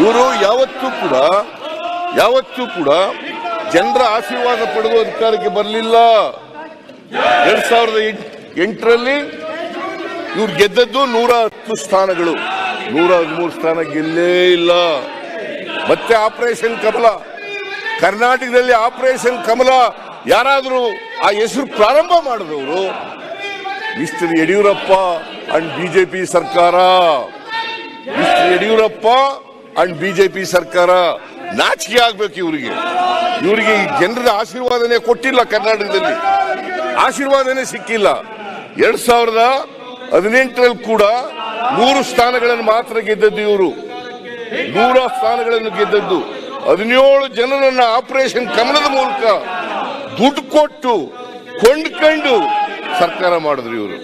ಇವರು ಯಾವತ್ತೂ ಕೂಡ ಯಾವತ್ತೂ ಕೂಡ ಜನರ ಆಶೀರ್ವಾದ ಪಡೆದು ಅಧಿಕಾರಕ್ಕೆ ಬರಲಿಲ್ಲ. ಎರಡ್ ಸಾವಿರದ ಎಂಟರಲ್ಲಿ ಇವ್ರು ಗೆದ್ದದ್ದು ನೂರ ಹತ್ತು ಸ್ಥಾನಗಳು. ನೂರ ಹದಿಮೂರು ಸ್ಥಾನ ಗೆಲ್ಲೇ ಇಲ್ಲ. ಮತ್ತೆ ಆಪರೇಷನ್ ಕಮಲ. ಕರ್ನಾಟಕದಲ್ಲಿ ಆಪರೇಷನ್ ಕಮಲ. ಯಾರಾದರೂ ಆ ಹೆಸರು ಪ್ರಾರಂಭ ಮಾಡಿದವರು ಮಿಸ್ಟರ್ ಯಡಿಯೂರಪ್ಪ ಅಂಡ್ ಬಿಜೆಪಿ ಸರ್ಕಾರ. ಮಿಸ್ಟರ್ ಯಡಿಯೂರಪ್ಪ ಅಂಡ್ ಬಿಜೆಪಿ ಸರ್ಕಾರ ನಾಚಿಕೆ ಆಗ್ಬೇಕು ಇವರಿಗೆ. ಇವರಿಗೆ ಜನರ ಆಶೀರ್ವಾದನೆ ಕೊಟ್ಟಿಲ್ಲ ಕರ್ನಾಟಕದಲ್ಲಿ. ಆಶೀರ್ವಾದನೆ ಸಿಕ್ಕಿಲ್ಲ. ಎರಡ್ ಸಾವಿರದ ಹದಿನೆಂಟರಲ್ಲಿ ಕೂಡ ನೂರು ಸ್ಥಾನಗಳನ್ನು ಮಾತ್ರ ಗೆದ್ದದ್ದು ಇವರು. ನೂರ ಸ್ಥಾನಗಳನ್ನು ಗೆದ್ದದ್ದು. ಹದಿನೇಳು ಜನರನ್ನ ಆಪರೇಷನ್ ಕಮಲದ ಮೂಲಕ ದುಡ್ಡು ಕೊಟ್ಟು ಕೊಂಡ್ಕೊಂಡು ಸರ್ಕಾರ ಮಾಡಿದ್ರು ಇವರು.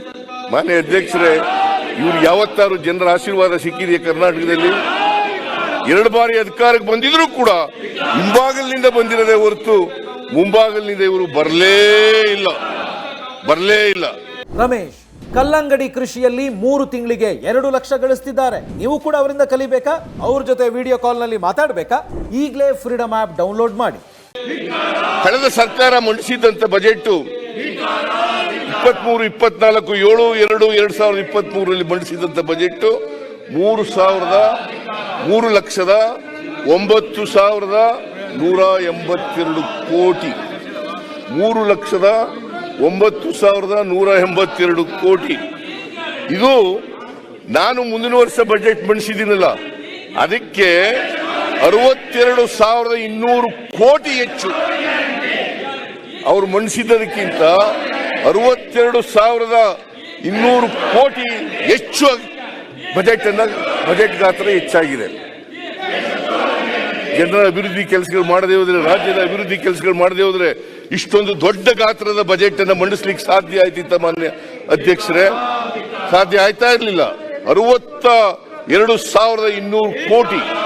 ಮಾನ್ಯ ಅಧ್ಯಕ್ಷರೇ ಇವ್ರು ಯಾವತ್ತಾರು ಜನರ ಆಶೀರ್ವಾದ ಸಿಕ್ಕಿದೆಯಾ ಕರ್ನಾಟಕದಲ್ಲಿ? ಎರಡು ಬಾರಿ ಅಧಿಕಾರಕ್ಕೆ ಬಂದಿದ್ರು ಕೂಡ ಹಿಂಬಾಗಲಿನಿಂದ ಬಂದಿರದೆ ಹೊರತು ಮುಂಬಾಗಲಿನಿಂದ ಇವರು ಬರಲೇ ಇಲ್ಲ. ಬರಲೇ ಇಲ್ಲ. ರಮೇಶ್ ಕಲ್ಲಂಗಡಿ ಕೃಷಿಯಲ್ಲಿ ಮೂರು ತಿಂಗಳಿಗೆ ಎರಡು ಲಕ್ಷ ಗಳಿಸ್ತಿದ್ದಾರೆ. ನೀವು ಕೂಡ ಅವರಿಂದ ಕಲಿಬೇಕಾ? ಅವ್ರ ಜೊತೆ ವಿಡಿಯೋ ಕಾಲ್ನಲ್ಲಿ ಮಾತಾಡಬೇಕಾ? ಈಗಲೇ ಫ್ರೀಡಮ್ ಆ್ಯಪ್ ಡೌನ್ಲೋಡ್ ಮಾಡಿ. ಕಳೆದ ಸರ್ಕಾರ ಮಂಡಿಸಿದಂತ ಬಜೆಟ್ ಇಪ್ಪತ್ಮೂರು ಇಪ್ಪತ್ನಾಲ್ಕು ಏಳು ಎರಡು ಎರಡ್ ಸಾವಿರದ ಇಪ್ಪತ್ತ್ ಮೂರರಲ್ಲಿ ಮಂಡಿಸಿದಂತ ಬಜೆಟ್ ಮೂರು ಸಾವಿರದ ಮೂರು ಲಕ್ಷದ ಒಂಬತ್ತು ಸಾವಿರದ ನೂರ ಎಂಬತ್ತೆರಡು ಕೋಟಿ. ಮೂರು ಲಕ್ಷದ ಒಂಬತ್ತು ಸಾವಿರದ ನೂರ ಎಂಬತ್ತೆರಡು ಕೋಟಿ. ಇದು ನಾನು ಮುಂದಿನ ವರ್ಷ ಬಜೆಟ್ ಮಂಡಿಸಿದ್ದೀನಲ್ಲ, ಅದಕ್ಕೆ ಅರವತ್ತೆರಡು ಸಾವಿರದ ಇನ್ನೂರು ಕೋಟಿ ಹೆಚ್ಚು. ಅವರು ಮಂಡಿಸಿದ್ದಕ್ಕಿಂತ ಅರವತ್ತೆರಡು ಸಾವಿರದ ಇನ್ನೂರು ಕೋಟಿ ಹೆಚ್ಚು ಬಜೆಟ್ ಅನ್ನ ಬಜೆಟ್ ಗಾತ್ರ ಹೆಚ್ಚಾಗಿದೆ. ಜನರ ಅಭಿವೃದ್ಧಿ ಕೆಲಸಗಳು ಮಾಡದೇ ಹೋದ್ರೆ, ರಾಜ್ಯದ ಅಭಿವೃದ್ಧಿ ಕೆಲಸಗಳು ಮಾಡದೇ ಹೋದ್ರೆ ಇಷ್ಟೊಂದು ದೊಡ್ಡ ಗಾತ್ರದ ಬಜೆಟ್ ಅನ್ನ ಮಂಡಿಸ್ಲಿಕ್ಕೆ ಸಾಧ್ಯ ಆಯ್ತಿತ್ತ ಮಾನ್ಯ ಅಧ್ಯಕ್ಷರೇ. ಸಾಧ್ಯ ಆಯ್ತಾ ಇರಲಿಲ್ಲ. ಅರವತ್ತ ಎರಡು ಸಾವಿರದ ಇನ್ನೂರು ಕೋಟಿ